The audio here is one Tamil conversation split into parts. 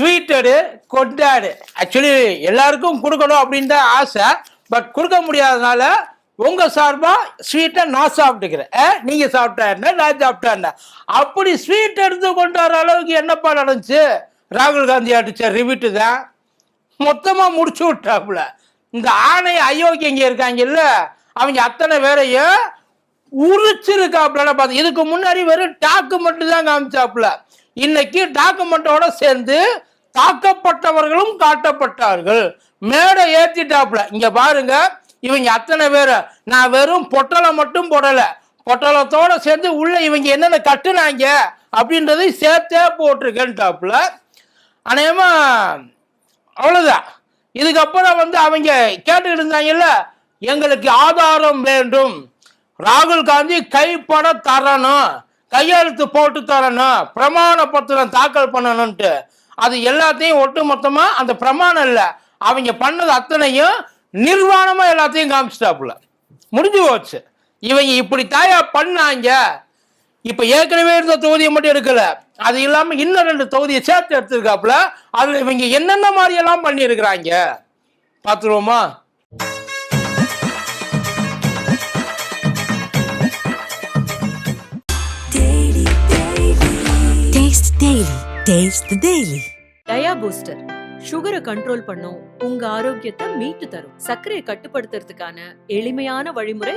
ஸ்வீட்டடு கொண்டாடு ஆக்சுவலி எல்லாருக்கும் கொடுக்கணும் அப்படின்னு தான் ஆசை. பட் கொடுக்க முடியாதனால உங்க சார்பா ஸ்வீட்டை நான் சாப்பிட்டுக்கிறேன். நீங்க சாப்பிட்டா என்ன நான் சாப்பிட்டா என்ன? அப்படி ஸ்வீட் எடுத்து கொண்டு வர அளவுக்கு என்னப்பா நடந்துச்சு? ராகுல் காந்தி அடிச்ச ரிவிட்டு தான் மொத்தமா முடிச்சு விட்டாப்புல. இந்த ஆணை அயோக்கியங்க இருக்காங்கல்ல அவங்க அத்தனை பேரையும் உரிச்சிருக்காப்புல பார்த்து. இதுக்கு முன்னாடி வெறும் டாக்குமெண்ட் தான் காமிச்சாப்புல. இன்னைக்கு டாக்குமெண்டோட சேர்ந்து தாக்கப்பட்டவர்களும் காட்டப்பட்டார்கள். மேடை ஏத்திட்டாப்புல. இங்க பாருங்க இவங்க அத்தனை பேரை. நான் வெறும் பொட்டலை மட்டும் போடல. பொட்டலத்தோட சேர்ந்து உள்ள இவங்க என்னென்ன கட்டுனாங்க அப்படின்றதை சேர்த்தே போட்டிருக்கேன்ட்டாப்புல. அநேகமா அவ்வளோதான் இதுக்கப்புறம் வந்து அவங்க கேட்டுக்கிட்டு இருந்தாங்கல்ல எங்களுக்கு ஆதாரம் வேண்டும். ராகுல் காந்தி கைப்பட தரணும். கையெழுத்து போட்டு தரணும். பிரமாண பத்திரம் தாக்கல் பண்ணணும்ட்டு. அது எல்லாத்தையும் ஒட்டு மொத்தமா அந்த பிரமாணம் இல்லை. அவங்க பண்ணது அத்தனையும் நிர்வாணமா எல்லாத்தையும் காமிச்சிட்டாப்புல. முடிஞ்சு போச்சு. இவங்க இப்படி தாயா பண்ணாங்க. இப்ப ஏற்கனவே இருந்த தொகுதியை மட்டும் எடுக்கல. அது இல்லாம இன்னும் ரெண்டு தொகுதியை சேர்த்து எடுத்திருக்காப்புல. அதுல இவங்க என்னென்ன மாதிரி எல்லாம் பண்ணி இருக்கிறாங்க பாத்துருவோமா Taste Daily. The Daily. Dia booster சுகரை கண்ட்ரோல் பண்ணும் உங்க ஆரோக்கியத்தை மீட்டு தரும். சர்க்கரையை கட்டுப்படுத்துறதுக்கான எளிமையான வழிமுறை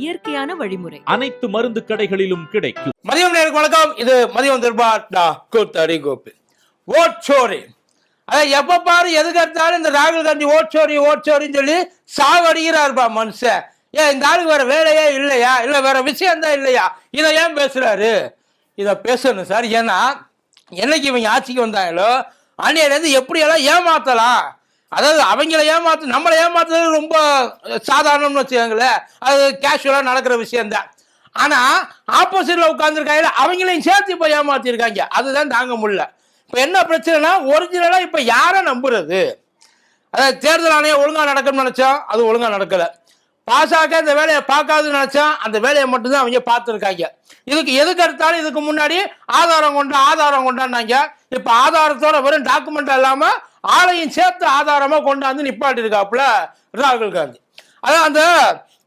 இயற்கையான வழிமுறை. அனைத்து மருந்து கடைகளிலும் கிடைக்கும். மதியம் நேருக்கு வணக்கம். இது மதியம் திருபாட்டா கூத்தடி கோப்பி ஓட்சோரி அதான் எப்ப பாரு எதுக்கு எடுத்தாலும் இந்த ராகுல் காந்தி ஓட்சோரி ஓட்சோரின்னு சொல்லி சாவடிக்கிறாருப்பா மனுஷன். ஏன் இந்த ஆளுக்கு வேற வேலையே இல்லையா? இல்ல வேற விஷயம் தான் இல்லையா? இதை ஏன் பேசுறாரு? இதை பேசணும் சார். ஏன்னா என்னைக்கு இவங்க ஆட்சிக்கு வந்தாங்களோ அன்னையிலேருந்து எப்படியெல்லாம் ஏமாத்தலாம்? அதாவது அவங்கள ஏமாத்து நம்மளை ஏமாத்துறது ரொம்ப சாதாரணம்னு வச்சுக்கோங்களேன். அது கேஷுவலாக நடக்கிற விஷயம்தான். ஆனால் ஆப்போசிட்டில் உட்காந்துருக்காங்க அவங்களையும் சேர்த்து இப்போ ஏமாத்திருக்காங்க. அதுதான் தாங்க முடியல. இப்போ என்ன பிரச்சனைனா ஒரிஜினலாக இப்போ யாரை நம்புறது? அதாவது தேர்தல் ஆணையம் ஒழுங்காக நடக்கணும்னு நினச்சோம் அது ஒழுங்காக நடக்கலை. பாசாக்க இந்த வேலையை பார்க்காதுன்னு நினச்சா அந்த வேலையை மட்டும்தான் அவங்க பார்த்துருக்காங்க. இதுக்கு எதுக்கு எடுத்தாலும் இதுக்கு முன்னாடி ஆதாரம் கொண்டா ஆதாரம் கொண்டாடினாங்க இப்போ ஆதாரத்தோட வெறும் டாக்குமெண்ட் இல்லாம ஆளையும் சேர்த்து ஆதாரமா கொண்டாந்து நிப்பாட்டி இருக்காப்புல ராகுல் காந்தி. அதான் அந்த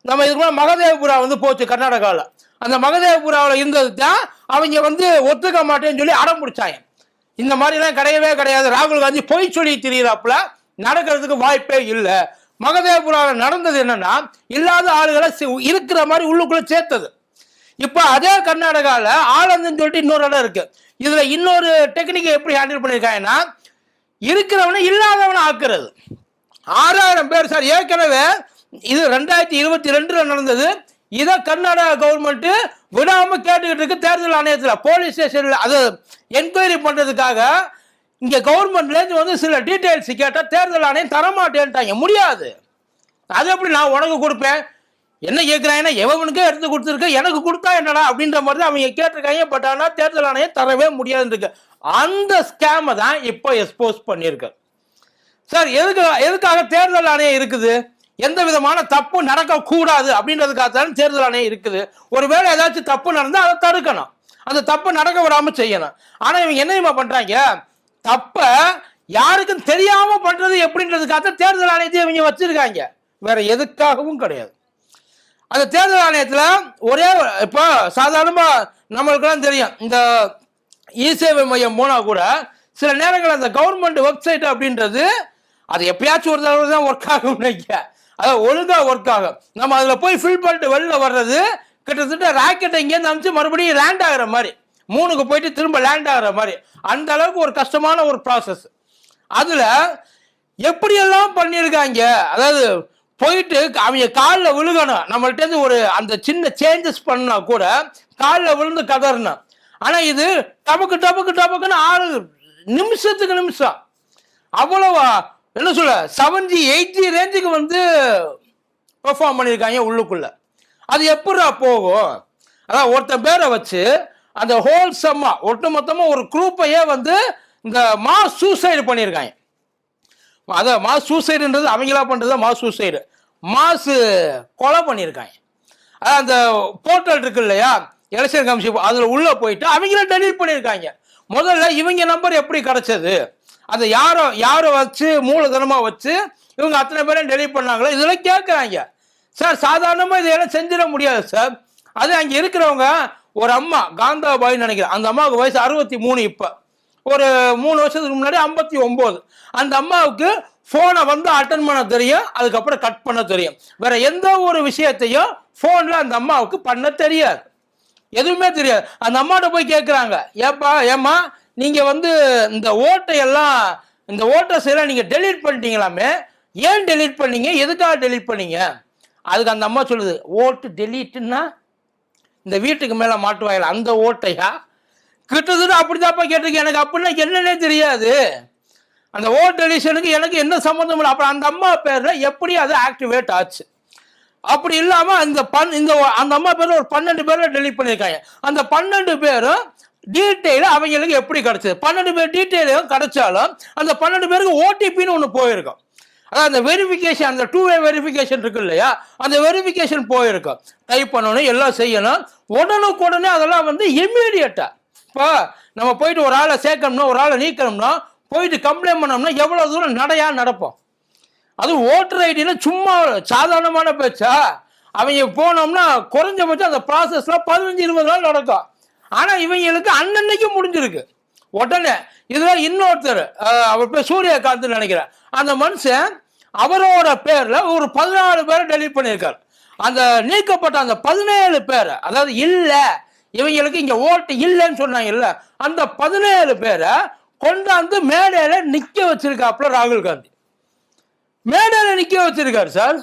நம்ம இதுக்கு மகதேவபுரா வந்து போச்சு கர்நாடகாவில் அந்த மகதேவபுராவில் இருந்தது தான் அவங்க வந்து ஒத்துக்க மாட்டேன்னு சொல்லி அடம் பிடிச்சாங்க. இந்த மாதிரிலாம் கிடையவே கிடையாது. ராகுல் காந்தி பொய் சொல்லி திரியிறாப்புல. நடக்கிறதுக்கு வாய்ப்பே இல்லை. மகதேவபுராவில் நடந்தது என்னன்னா இல்லாத ஆளுகளை சி- இருக்கிற மாதிரி உள்ளுக்குள்ள சேர்த்தது. இப்போ அதே கர்நாடகாவில் ஆனந்த்னு சொல்லிட்டு இன்னொரு இடம் இருக்கு. இதுல இன்னொரு டெக்னிக்கை எப்படி ஹேண்டில் பண்ணியிருக்காங்கன்னா இருக்கிறவனை இல்லாதவனை ஆக்குறது. ஆறாயிரம் பேர் சார். ஏற்கனவே இது ரெண்டாயிரத்தி இருபத்தி ரெண்டுல நடந்தது. இதை கர்நாடகா கவர்மெண்ட் விடாம கேட்டுக்கிட்டு இருக்கு தேர்தல் ஆணையத்தில் போலீஸ் ஸ்டேஷன்ல அது என்கொயரி பண்றதுக்காக இங்க கவர்மெண்ட்லேருந்து வந்து சில டீட்டெயில்ஸ் கேட்டால் தேர்தல் ஆணையம் தரமாட்டேன்ட்டாங்க. முடியாது. அது எப்படி நான் உனக்கு கொடுப்பேன்? என்ன கேட்குறாங்கன்னா எவனுக்கே எடுத்து கொடுத்துருக்க? எனக்கு கொடுத்தா என்னடா? அப்படின்ற மாதிரி தான் அவங்க கேட்டிருக்காங்க. பட் ஆனால் தேர்தல் ஆணையம் தரவே முடியாதுன்னு இருக்கு. அந்த ஸ்கேமை தான் இப்போ எக்ஸ்போஸ் பண்ணியிருக்கு. சார் எதுக்கு எதுக்காக தேர்தல் ஆணையம் இருக்குது? எந்த விதமான தப்பு நடக்கக்கூடாது அப்படின்றதுக்காக தான் தேர்தல் ஆணையம் இருக்குது. ஒருவேளை ஏதாச்சும் தப்பு நடந்தால் அதை தடுக்கணும். அந்த தப்பு நடக்க விடாமல் செய்யணும். ஆனால் இவங்க என்ன பண்ணுறாங்க அப்ப யாருக்கும் தெரியாம பண்றது எப்படின்றதுக்காக தேர்தல் ஆணையத்தை இவங்க வச்சிருக்காங்க. வேற எதுக்காகவும் கிடையாது. அந்த தேர்தல் ஆணையத்துல ஒரே இப்போ சாதாரணமா நம்மளுக்கெல்லாம் தெரியும். இந்த இ சேவை மையம் போனா கூட சில நேரங்கள் அந்த கவர்மெண்ட் வெப்சைட் அப்படின்றது அது எப்பயாச்சும் ஒரு தடவை தான் ஒர்க் ஆகும் நினைக்க அதாவது ஒழுங்கா ஒர்க் ஆகும். நம்ம அதுல போய் ஃபில் பண்ணிட்டு வெளில வர்றது கிட்டத்தட்ட ராக்கெட் இங்கேருந்து அனுப்பிச்சு மறுபடியும் லேண்ட் ஆகிற மாதிரி. மூணுக்கு போயிட்டு திரும்ப லேண்ட் ஆகிற மாதிரி. அந்த அளவுக்கு ஒரு கஷ்டமான ஒரு ப்ராசஸ் அதில் எப்படியெல்லாம் பண்ணியிருக்காங்க? அதாவது போயிட்டு அவங்க காலில் விழுகணும். நம்மள்டேருந்து ஒரு அந்த சின்ன சேஞ்சஸ் பண்ணா கூட காலில் விழுந்து கதறணும். ஆனால் இது டபக்கு டபக்கு டபக்குன்னு ஆறு நிமிஷத்துக்கு நிமிஷம். அவ்வளவா என்ன சொல்ல செவன்ஜி எயிட்டி ரேஞ்சுக்கு வந்து பெர்ஃபார்ம் பண்ணியிருக்காங்க உள்ளுக்குள்ள. அது எப்படா போகும்? அதான் ஒருத்தன் பேரை வச்சு அந்த ஹோல் செம்மா ஒட்டுமொத்தமா ஒரு குரூப்பையே வந்து இந்த மாஸ் சூசைடு பண்ணியிருக்காங்க. அதை மாஸ் சூசைடுன்றது அவங்களா பண்றது மாஸ் சூசைடு மாசு கொலை பண்ணியிருக்காங்க. அந்த போர்ட்டல் இருக்கு இல்லையா? எலெக்ஷன் கமிஷன் அதில் உள்ள போயிட்டு அவங்கள டெலீட் பண்ணியிருக்காங்க. முதல்ல இவங்க நம்பர் எப்படி கிடைச்சது? அதை யாரோ யாரோ வச்சு மூலதனமாக வச்சு இவங்க அத்தனை பேரும் டெலிட் பண்ணாங்களோ? இதெல்லாம் கேட்குறாங்க. சார் சாதாரணமாக இதெல்லாம் செஞ்சிட முடியாது சார். அது அங்கே இருக்கிறவங்க ஒரு அம்மா காந்தாபாயின்னு நினைக்கிறேன். அந்த அம்மாவுக்கு வயசு அறுபத்தி மூணு இப்போ. ஒரு மூணு வருஷத்துக்கு முன்னாடி ஐம்பத்தி ஒம்பது. அந்த அம்மாவுக்கு ஃபோனை வந்து அட்டன் பண்ண தெரியும் அதுக்கப்புறம் கட் பண்ண தெரியும். வேற எந்த ஒரு விஷயத்தையும் ஃபோனில் அந்த அம்மாவுக்கு பண்ண தெரியாது. எதுவுமே தெரியாது. அந்த அம்மாட்ட போய் கேட்குறாங்க ஏப்பா ஏம்மா நீங்கள் வந்து இந்த ஓட்டையெல்லாம் இந்த ஓட்டர்ஸ் எல்லாம் நீங்கள் டெலீட் பண்ணிட்டீங்களாமே? ஏன் டெலீட் பண்ணீங்க? எதுக்காக டெலீட் பண்ணீங்க? அதுக்கு அந்த அம்மா சொல்லுது ஓட்டு டெலீட்டுன்னா இந்த வீட்டுக்கு மேலே மாட்டுவாயில் அந்த ஓட்டையா? கிட்டத்தட்ட அப்படிதான்ப்பா கேட்டிருக்கேன். எனக்கு அப்படின்னா என்னன்னே தெரியாது. அந்த ஓட் டெலிஷனுக்கு எனக்கு என்ன சம்மந்தம் இல்லை. அப்புறம் அந்த அம்மா பேரில் எப்படி அது ஆக்டிவேட் ஆச்சு? அப்படி இல்லாம அந்த பன் இந்த அந்த அம்மா பேர்ல ஒரு பன்னெண்டு பேர்ல டெலிட் பண்ணியிருக்காங்க. அந்த பன்னெண்டு பேரும் டீட்டெயில் அவங்களுக்கு எப்படி கிடைச்சது? பன்னெண்டு பேர் டீட்டெயிலும் கிடைச்சாலும் அந்த பன்னெண்டு பேருக்கு ஓடிபின்னு ஒன்று போயிருக்கும். அதாவது அந்த வெரிஃபிகேஷன் அந்த டூ வே வெரிஃபிகேஷன் இருக்கு இல்லையா? அந்த வெரிஃபிகேஷன் போயிருக்கும் டைப் பண்ணணும் எல்லாம் செய்யணும். உடனுக்குடனே அதெல்லாம் வந்து இம்மீடியட்டா இப்போ நம்ம போயிட்டு ஒரு ஆளை சேர்க்கணும்னா ஒரு ஆளை நீக்கணும்னா போயிட்டு கம்ப்ளைண்ட் பண்ணோம்னா எவ்வளோ தூரம் நடையா நடப்போம்? அது ஓட்டர் ஐடியில் சும்மா சாதாரணமான பேச்சா? அவங்க போனோம்னா குறைஞ்சபட்சம் அந்த ப்ராசஸ்லாம் பதினஞ்சு இருபது நாள் நடக்கும். ஆனால் இவங்களுக்கு அன்னன்னைக்கு முடிஞ்சிருக்கு. உடனே இதுல இன்னொருத்தர் அவர் பேர் சூரியகாந்த் நினைக்கிறேன். அந்த மனுஷன் அவரோட பேர்ல ஒரு பதினாலு பேரை டெலீட் பண்ணியிருக்காரு. அந்த நீக்கப்பட்ட அந்த பதினேழு பேரை அதாவது இல்லை இவங்களுக்கு இங்க ஓட்டு இல்லைன்னு சொன்னாங்க இல்ல அந்த பதினேழு பேரை கொண்டாந்து மேடையில நிக்க வச்சிருக்காப்புல ராகுல் காந்தி. மேடையில நிக்க வச்சிருக்காரு சார்.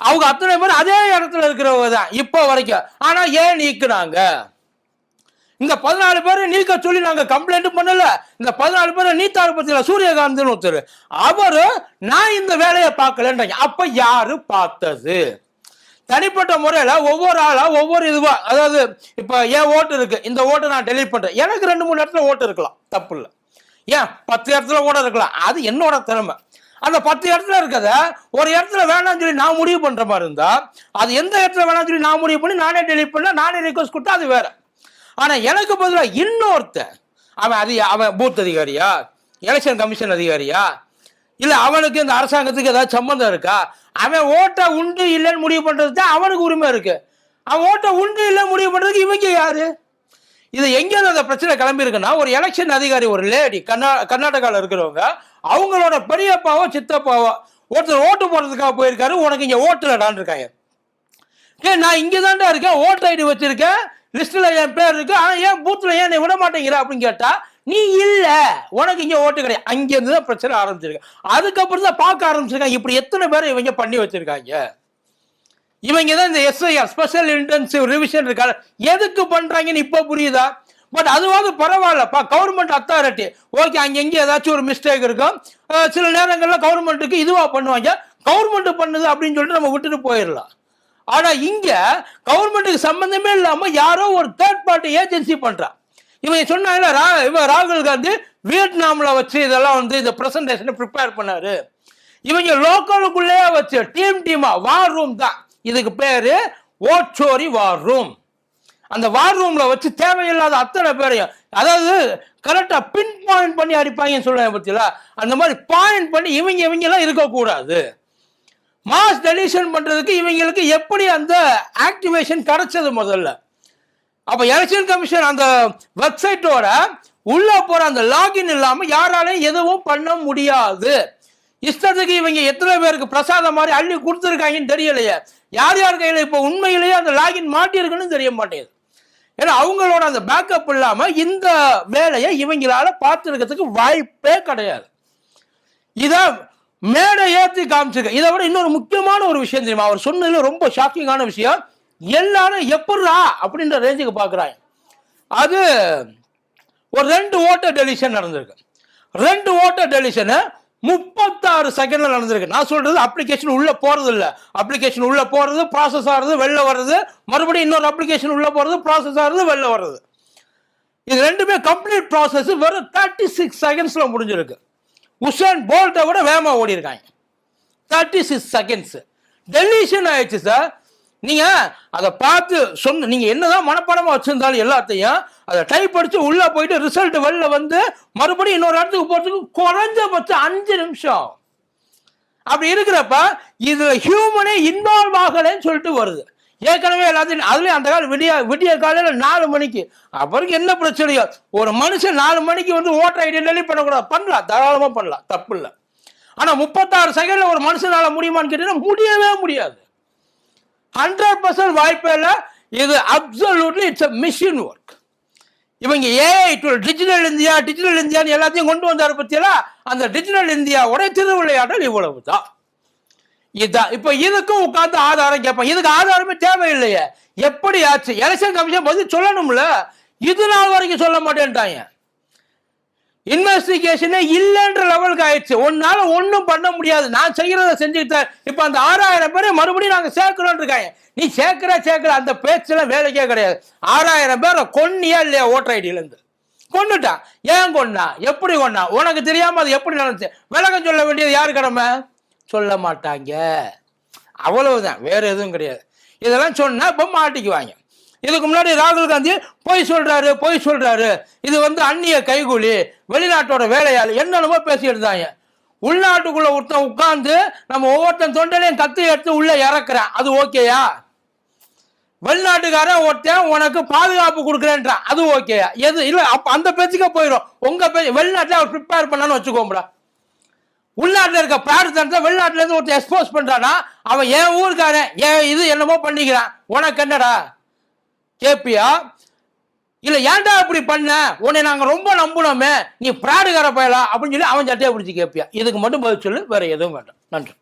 அவங்க அத்தனை பேர் அதே இடத்துல இருக்கிறவங்க தான் இப்போ வரைக்கும். ஆனா ஏன் நீக்குனாங்க? இந்த பதினாலு பேரை நீக்க சொல்லி நாங்க கம்ப்ளைண்ட் பண்ணல. இந்த பதினாலு பேரை நீத்தாரு பத்தியில சூரியகாந்த்னு ஒருத்தர். அவரு நான் இந்த வேலையை பார்க்கலன்றாங்க. அப்ப யாரு பார்த்தது? தனிப்பட்ட முறையில ஒவ்வொரு ஆளா ஒவ்வொரு இதுவா அதாவது இப்ப என் ஓட்டு இருக்கு? இந்த ஓட்டை நான் டெலிட் பண்றேன். எனக்கு ரெண்டு மூணு இடத்துல ஓட்டு இருக்கலாம். தப்பு இல்லை. ஏன்? பத்து இடத்துல ஓட இருக்கலாம். அது என்னோட திறமை. அந்த பத்து இடத்துல இருக்கிறத ஒரு இடத்துல வேணாம்னு சொல்லி நான் முடிவு பண்ற மாதிரி இருந்தா அது எந்த இடத்துல வேணாம்னு சொல்லி நான் முடிவு பண்ணி நானே டெலிட் பண்ண நானே ரிக்வஸ்ட் கொடுத்தா அது வேற. ஆனா எனக்கு பதிலாக இன்னொருத்தன். அவன் அது அவன் பூத் அதிகாரியா? எலெக்ஷன் கமிஷன் அதிகாரியா? இல்ல அவனுக்கு இந்த அரசாங்கத்துக்கு ஏதாவது சம்மந்தம் இருக்கா? அவன் ஓட்டை உண்டு இல்லைன்னு முடிவு பண்றது தான் அவனுக்கு உரிமை இருக்கு. அவன் ஓட்டை உண்டு இல்லை முடிவு பண்றதுக்கு இவங்க யாரு? இது எங்கேருந்து அந்த பிரச்சனை கிளம்பி இருக்குன்னா ஒரு எலெக்ஷன் அதிகாரி ஒரு லேடி கர்நா கர்நாடகாவில் இருக்கிறவங்க அவங்களோட பெரியப்பாவோ சித்தப்பாவோ ஒருத்தர் ஓட்டு போடுறதுக்காக போயிருக்காரு உனக்கு இங்கே ஓட்டுலடான்னு இருக்காங்க. ஏ நான் இங்கே தாண்டா இருக்கேன் ஓட்டு ஐடி வச்சிருக்கேன் லிஸ்ட்ல என் பேர் இருக்கு ஆனா ஏன் பூத்துல ஏன் நீ விட மாட்டேங்கிற அப்படின்னு கேட்டா நீ இல்ல. உனக்கு இங்க ஓட்டு கிடையாது. அங்கிருந்து தான் பிரச்சனை ஆரம்பிச்சிருக்கு. அதுக்கப்புறம் தான் பார்க்க ஆரம்பிச்சிருக்காங்க. இப்படி எத்தனை பேர் இவங்க பண்ணி வச்சிருக்காங்க? இவங்க தான் இந்த எஸ்ஐஆர் ஸ்பெஷல் இன்டென்சிவ் ரிவிஷன் இருக்காரு எதுக்கு பண்றாங்கன்னு இப்போ புரியுதா? பட் அதுவாவது பரவாயில்லப்பா கவர்மெண்ட் அத்தாரிட்டி ஓகே அங்க ஏதாச்சும் ஒரு மிஸ்டேக் இருக்கும். சில நேரங்களில் கவர்மெண்ட்டுக்கு இதுவாக பண்ணுவாங்க. கவர்மெண்ட் பண்ணுது அப்படின்னு சொல்லிட்டு நம்ம விட்டுட்டு போயிடலாம். ஆனா இங்க கவர்மெண்ட்டுக்கு சம்பந்தமே இல்லாம யாரோ ஒரு தேர்ட் பார்ட்டி ஏஜென்சி பண்றா. இவன் சொன்னாங்கல்ல ரா இவன் ராகுல் காந்தி வியட்நாம்ல வச்சு இதெல்லாம் வந்து இந்த பிரசன்டேஷனை ப்ரிப்பேர் பண்ணாரு. இவங்க லோக்கலுக்குள்ளேயே வச்சு டீம் டீமா வார் ரூம் தான். இதுக்கு பேரு ஓட்சோரி வார் ரூம் அந்த வார் ரூம்ல வச்சு தேவையில்லாத அத்தனை பேரையும் அதாவது கரெக்டா பின் பாயிண்ட் பண்ணி அடிப்பாங்கன்னு சொல்லுவேன் பத்தியில அந்த மாதிரி பாயிண்ட் பண்ணி இவங்க இவங்க எல்லாம் இருக்கக்கூடாது. மாஸ் டெலிஷன் பண்ணுறதுக்கு இவங்களுக்கு எப்படி அந்த ஆக்டிவேஷன் கிடைச்சது முதல்ல? அப்போ எலெக்ஷன் கமிஷன் அந்த வெப்சைட்டோட உள்ளே போகிற அந்த லாகின் இல்லாமல் யாராலையும் எதுவும் பண்ண முடியாது. இஷ்டத்துக்கு இவங்க எத்தனை பேருக்கு பிரசாதம் மாதிரி அள்ளி கொடுத்துருக்காங்கன்னு தெரியலையே. யார் யார் கையில இப்போ உண்மையிலேயே அந்த லாகின் மாட்டியிருக்குன்னு தெரிய மாட்டேங்குது. ஏன்னா அவங்களோட அந்த பேக்கப் இல்லாமல் இந்த வேலையை இவங்களால பார்த்துருக்கிறதுக்கு வாய்ப்பே கிடையாது. இதை மேடை ஏற்றி காமிச்சிருக்க இதை விட இன்னொரு முக்கியமான ஒரு விஷயம் தெரியுமா? அவர் சொன்னதுல ரொம்ப ஷாக்கிங்கான விஷயம். எல்லாரும் எப்படிரா அப்படின்ற ரேஞ்சுக்கு பாக்குறாங்க அது ஒரு ரெண்டு ஓட்டர் டெலிஷன் நடந்திருக்கு. ரெண்டு ஓட்டர் டெலிஷனு முப்பத்தாறு செகண்ட்ல நடந்திருக்கு. நான் சொல்றது அப்ளிகேஷன் உள்ள போறது இல்ல அப்ளிகேஷன் உள்ள போறது ப்ராசஸ் ஆகுறது வெளில வர்றது. மறுபடியும் இன்னொரு அப்ளிகேஷன் உள்ள போறது ப்ராசஸ் ஆகுறது வெளில வர்றது. இது ரெண்டுமே கம்ப்ளீட் ப்ராசஸ் வெறும் தேர்ட்டி சிக்ஸ் செகண்ட்ஸ்ல முடிஞ்சிருக்கு. உசேன் போல்ட்டை விட வேகமாக ஓடி இருக்காங்க தேர்ட்டி சிக்ஸ் செகண்ட்ஸ் டெலிஷன் ஆயிடுச்சு சார் நீங்கள் அதை பார்த்து சொன்ன நீங்கள் என்னதான் மனப்பாடமாக வச்சுருந்தாலும் எல்லாத்தையும் அதை டைப் அடித்து உள்ளே போயிட்டு ரிசல்ட் வெளில வந்து மறுபடியும் இன்னொரு இடத்துக்கு போகிறதுக்கு குறைஞ்சபட்சம் அஞ்சு நிமிஷம். அப்படி இருக்கிறப்ப இதில் ஹியூமனே இன்வால்வ் ஆகலைன்னு சொல்லிட்டு வருது. ஏற்கனவே எல்லாத்தையும் அதுலேயும் அந்த காலம் விடிய விடிய காலையில் நாலு மணிக்கு. அப்புறம் என்ன பிரச்சனையோ ஒரு மனுஷன் நாலு மணிக்கு வந்து ஓட்டர் ஐடி பண்ணக்கூடாது. பண்ணலாம் தாராளமாக பண்ணலாம் தப்பு இல்லை ஆனால் முப்பத்தாறு செகண்டில் ஒரு மனுஷனால் முடியுமான்னு கேட்டீங்கன்னா முடியவே முடியாது. ஹண்ட்ரட் பர்சன்ட் வாய்ப்பே இல்லை. இது absolutely it's a machine work இவங்க AI tool digital India digital இந்தியான்னு எல்லாத்தையும் கொண்டு வந்தார் பற்றியெல்லாம் அந்த டிஜிட்டல் இந்தியாவோட திருவிளையாடல் இவ்வளவு தான் இதுதான் இப்போ இதுக்கும் உட்கார்ந்து ஆதாரம் கேட்பான். இதுக்கு ஆதாரமே தேவையில்லையே. எப்படி ஆச்சு எலெக்ஷன் கமிஷன் பதில் சொல்லணும்ல? இது நாள் வரைக்கும் சொல்ல மாட்டேன்ட்டாங்க. இன்வெஸ்டிகேஷனே இல்லைன்ற லெவலுக்கு ஆயிடுச்சு. உன்னால ஒன்றும் பண்ண முடியாது. நான் செய்யறத செஞ்சுக்கிட்டேன் இப்போ அந்த ஆறாயிரம் பேரை மறுபடியும் நாங்கள் சேர்க்கிறோம் இருக்காங்க. நீ சேர்க்கிற சேர்க்கிற அந்த பேச்செல்லாம் வேலைக்கே கிடையாது. ஆறாயிரம் பேரை கொன்னியா இல்லையா ஓட்டர் ஐடியிலேருந்து கொண்டுட்டான் ஏன் கொன்னா? எப்படி கொன்னா? உனக்கு தெரியாம அது எப்படி நடந்துச்சு? விளக்கம் சொல்ல வேண்டியது யார் கடமை? சொல்ல மாட்டாங்க அவ்வளவுதான் வேற எதுவும் கிடையாது. இதெல்லாம் சொன்னா இப்போ மாட்டிக்குவாங்க இதுக்கு முன்னாடி ராகுல் காந்தி பொய் சொல்றாரு பொய் சொல்றாரு. இது வந்து அந்நிய கைகூலி வெளிநாட்டோட வேலையாள் என்னென்னமோ பேசிட்டு இருந்தாங்க உள்நாட்டுக்குள்ள ஒருத்தன் உட்கார்ந்து நம்ம ஒவ்வொருத்தன் தொண்டலையும் கத்து எடுத்து உள்ள இறக்குறான். அது ஓகேயா? வெளிநாட்டுக்காரன் ஒருத்தன் உனக்கு பாதுகாப்பு கொடுக்குறேன்றான். அது ஓகேயா? எது? இல்லை அப்போ அந்த பேச்சுக்கே போயிடும் உங்க பேச்சு வெளிநாட்டில் அவர் ப்ரிப்பேர் பண்ணான்னு வச்சுக்கோம்டா உள்நாட்டில் இருக்க பிரார்த்தனத்தை வெளிநாட்டுல இருந்து ஒருத்தன் எக்ஸ்போஸ் பண்றானா அவன் என் ஊருக்காரன் என் இது என்னமோ பண்ணிக்கிறான். உனக்கு என்னடா? கேப்பியா? இல்ல ஏன்டா இப்படி பண்ண? உன்னை நாங்க ரொம்ப நம்புனோமே. நீ பிராடுகார பயலா? அப்படின்னு சொல்லி அவன் சட்டையை பிடிச்சி கேப்பியா. இதுக்கு மட்டும் பதில் சொல்லு வேற எதுவும் வேண்டாம். நன்றி.